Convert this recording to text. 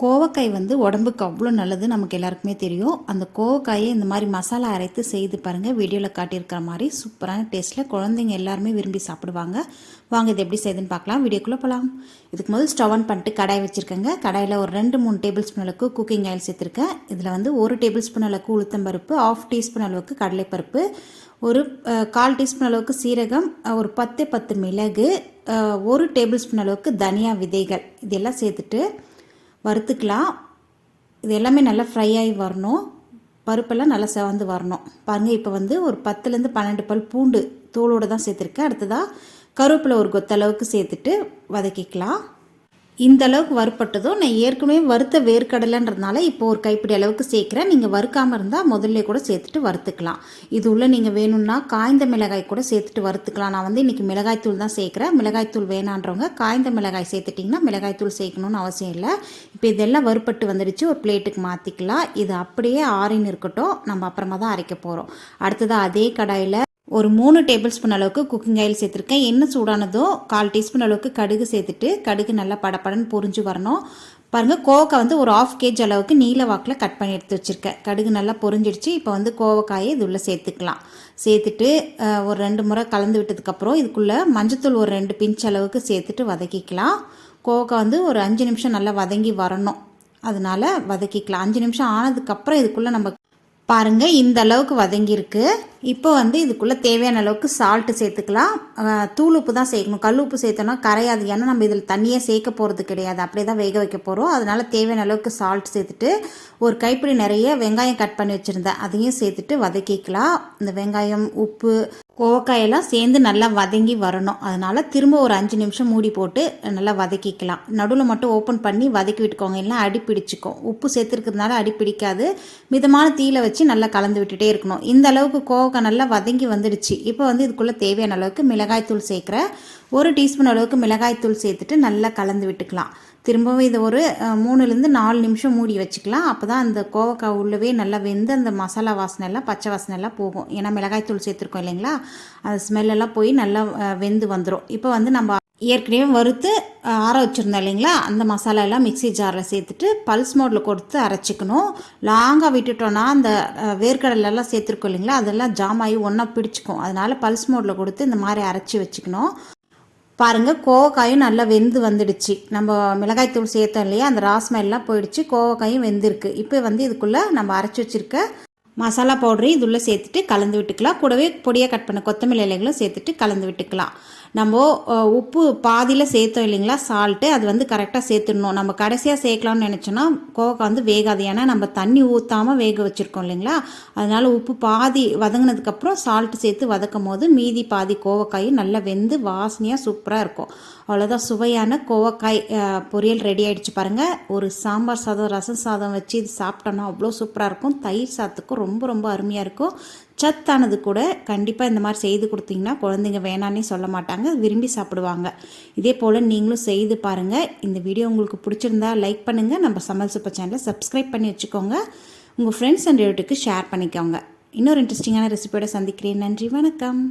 கோவக்காய் வந்து உடம்புக்கு அவ்வளோ நல்லது நமக்கு எல்லாருக்குமே தெரியும். அந்த கோவக்காயை இந்த மாதிரி மசாலா அரைத்து செய்து பாருங்கள் வீடியோவில் காட்டியிருக்கிற மாதிரி சூப்பரான டேஸ்ட்டில் குழந்தைங்க எல்லாருமே விரும்பி சாப்பிடுவாங்க. வாங்க இது எப்படி செய்யுதுன்னு பார்க்கலாம். வீடியோக்குள்ளே போகலாம் இதுக்கு முதல் ஸ்டவ் ஆன் பண்ணிட்டு கடாய் வச்சுருக்கேங்க. கடாயில் ஒரு ரெண்டு மூணு டேபிள் ஸ்பூன் அளவுக்கு குக்கிங் ஆயில் சேர்த்துருக்கேன். இதில் வந்து ஒரு டேபிள் ஸ்பூன் அளவுக்கு உளுத்தம்பருப்பு ஆஃப் டீஸ்பூன் அளவுக்கு கடலைப்பருப்பு ஒரு கால் டீஸ்பூன் அளவுக்கு சீரகம் ஒரு பத்து பத்து மிளகு ஒரு டேபிள் ஸ்பூன் அளவுக்கு தனியா விதைகள். இதெல்லாம் சேர்த்துட்டு வறுத்துக்கலாம். இது எல்லாமே நல்லா ஃப்ரை ஆகி வரணும். பருப்பெல்லாம் நல்லா செவந்து வரணும். பாருங்கள் இப்போ வந்து ஒரு பத்துலேருந்து பன்னெண்டு பல் பூண்டு தோலோடு தான் சேர்த்துருக்கேன். அடுத்ததாக கருவேப்பிலை ஒரு கொத்தளவுக்கு சேர்த்துட்டு வதக்கிக்கலாம். இந்த அளவுக்கு வறுப்பட்டதும் நான் ஏற்கனவே வறுத்த வேர்க்கடலைன்றதுனால இப்போ ஒரு கைப்பிடி அளவுக்கு சேர்க்குறேன். நீங்கள் வறுக்காமல் இருந்தால் முதல்ல கூட சேர்த்துட்டு வறுத்துக்கலாம். இது உள்ள நீங்கள் வேணும்னா காய்ந்த மிளகாய் கூட சேர்த்துட்டு வறுத்துக்கலாம். நான் வந்து இன்றைக்கி மிளகாய்த்தூள் தான் சேர்க்குறேன். மிளகாய்த்தூள் வேணான்றவங்க காய்ந்த மிளகாய் சேர்த்துட்டிங்கன்னா மிளகாய்த்தூள் சேர்க்கணும்னு அவசியம் இல்லை. இப்போ இதெல்லாம் வறுப்பட்டு வந்துடுச்சு ஒரு பிளேட்டுக்கு மாற்றிக்கலாம் இது அப்படியே ஆறின்னு இருக்கட்டும். நம்ம அப்புறமா தான் அரைக்க போகிறோம் அடுத்ததாக அதே கடாயில் ஒரு மூணு டேபிள் ஸ்பூன் அளவுக்கு குக்கிங் ஆயில் சேர்த்துருக்கேன். எண்ணெய் சூடானதோ கால் டீஸ்பூன் அளவுக்கு கடுகு சேர்த்துட்டு கடுகு நல்லா படபடன்னு பொரிஞ்சு வரணும். பாருங்கள் கோவக்காய் வந்து ஒரு ஆஃப் கேஜ் அளவுக்கு நீல வாக்கில் கட் பண்ணி எடுத்து வச்சுருக்கேன். கடுகு நல்லா பொரிஞ்சிடுச்சு இப்போ வந்து கோவக்காயை இது உள்ளே சேர்த்துக்கலாம். சேர்த்துட்டு ஒரு ரெண்டு முறை கலந்து விட்டதுக்கப்புறம் இதுக்குள்ளே மஞ்சத்தூள் ஒரு ரெண்டு பிஞ்ச் அளவுக்கு சேர்த்துட்டு வதக்கிக்கலாம். கோவக்காய் வந்து ஒரு அஞ்சு நிமிஷம் நல்லா வதங்கி வரணும். அதனால வதக்கிக்கலாம். அஞ்சு நிமிஷம் ஆனதுக்கப்புறம் இதுக்குள்ளே நம்ம பாருங்கள் இந்த அளவுக்கு வதங்கியிருக்கு. இப்போ வந்து இதுக்குள்ளே தேவையான அளவுக்கு சால்ட்டு சேர்த்துக்கலாம். தூள் உப்பு தான் சேர்க்கணும். கல் உப்பு சேர்த்தோன்னா கரையாது. ஏன்னா நம்ம இதில் தண்ணியே சேர்க்க போகிறது கிடையாது. அப்படியே தான் வேக வைக்க போகிறோம் அதனால் தேவையான அளவுக்கு சால்ட் சேர்த்துட்டு ஒரு கைப்பிடி நிறைய வெங்காயம் கட் பண்ணி வச்சுருந்தேன். அதையும் சேர்த்துட்டு வதக்கிக்கலாம். இந்த வெங்காயம் உப்பு கோவக்காயெல்லாம் சேர்ந்து நல்லா வதங்கி வரணும். அதனால் திரும்ப ஒரு அஞ்சு நிமிஷம் மூடி போட்டு நல்லா வதக்கிக்கலாம். நடுவில் மட்டும் ஓப்பன் பண்ணி வதக்கி விட்டுக்கோங்க. இல்லைனா அடி பிடிச்சிக்கும். உப்பு சேர்த்துருக்கிறதுனால அடி பிடிக்காது. மிதமான தீயில வச்சு நல்லா கலந்து விட்டுட்டே இருக்கணும். இந்த அளவுக்கு கோவக்காய் நல்லா வதங்கி வந்துடுச்சு. இப்போ வந்து இதுக்குள்ளே தேவையான அளவுக்கு மிளகாய்த்தூள் சேர்க்குற ஒரு டீஸ்பூன் அளவுக்கு மிளகாய்த்தூள் சேர்த்துட்டு நல்லா கலந்து விட்டுக்கலாம். திரும்பவும் இதை ஒரு மூணுலேருந்து நாலு நிமிஷம் மூடி வச்சுக்கலாம். அப்போ தான் அந்த கோவக்காய் உள்ளவே நல்லா வெந்து அந்த மசாலா வாசனை எல்லாம் பச்சை வாசனை எல்லாம் போகும். ஏன்னா மிளகாய்த்தூள் சேர்த்துருக்கோம் இல்லைங்களா? அந்த ஸ்மெல்லெல்லாம் போய் நல்லா வெந்து வந்துடும் இப்போ வந்து நம்ம ஏற்கனவே வறுத்து ஆற வச்சுருந்தோம் இல்லைங்களா? அந்த மசாலா எல்லாம் மிக்ஸி ஜாரில் சேர்த்துட்டு பல்ஸ் மோடில் கொடுத்து அரைச்சிக்கணும். லாங்காக விட்டுட்டோன்னா அந்த வேர்க்கடலெல்லாம் சேர்த்துருக்கோம் இல்லைங்களா? அதெல்லாம் ஜாம் ஆகி ஒன்றா பிடிச்சிக்கும். அதனால பல்ஸ் மோடில் கொடுத்து இந்த மாதிரி அரைச்சி வச்சுக்கணும். பாருங்க கோவக்காயும் நல்லா வெந்து வந்துடுச்சு. நம்ம மிளகாய்த்தூள் சேர்த்தோம் இல்லையா அந்த ராஸ்மெல்லாம் போயிடுச்சு கோவக்காயும் வெந்திருக்கு. இப்போ வந்து இதுக்குள்ளே நம்ம அரைச்சி வச்சிருக்க மசாலா பவுடரையும் இதுள்ளே சேர்த்துட்டு கலந்து விட்டுக்கலாம். கூடவே பொடியாக கட் பண்ண கொத்தமல்லி இலைகளும் சேர்த்துட்டு கலந்து விட்டுக்கலாம். நம்ம உப்பு பாதியில் சேர்த்தோம் இல்லைங்களா? சால்ட்டு அது வந்து கரெக்டாக சேர்த்துடணும். நம்ம கடைசியாக சேர்க்கலாம்னு நினச்சோன்னா கோவக்காய் வந்து வேகாது. ஏன்னா நம்ம தண்ணி ஊற்றாமல் வேக வச்சுருக்கோம் இல்லைங்களா? அதனால் உப்பு பாதி வதங்கினதுக்கப்புறம் சால்ட்டு சேர்த்து வதக்கும் போது மீதி பாதி கோவக்காயும் நல்லா வெந்து வாசனையாக சூப்பராக இருக்கும். அவ்வளோதான் சுவையான கோவக்காய் பொரியல் ரெடி ஆகிடுச்சு பாருங்கள் ஒரு சாம்பார் சாதம் ரசம் சாதம் வச்சு இது சாப்பிட்டோன்னா அவ்வளோ சூப்பராக இருக்கும். தயிர் சாதத்துக்கும் ரொம்ப ரொம்ப ரொம்ப அருமையாக இருக்கும். சத்தானது கூட கண்டிப்பாக இந்த மாதிரி செய்து கொடுத்தீங்கன்னா குழந்தைங்க வேணான்னே சொல்ல மாட்டாங்க விரும்பி சாப்பிடுவாங்க. இதே போல் நீங்களும் செய்து பாருங்கள் இந்த வீடியோ உங்களுக்கு பிடிச்சிருந்தா லைக் பண்ணுங்கள் நம்ம சமல் சூப்பர் சேனலை சப்ஸ்கிரைப் பண்ணி வச்சுக்கோங்க. உங்கள் ஃப்ரெண்ட்ஸ் அண்ட் ரிலேட்டிவ்க்கு ஷேர் பண்ணிக்கோங்க. இன்னொரு இன்ட்ரெஸ்டிங்கான ரெசிபியோட சந்திக்கிறேன். நன்றி வணக்கம்.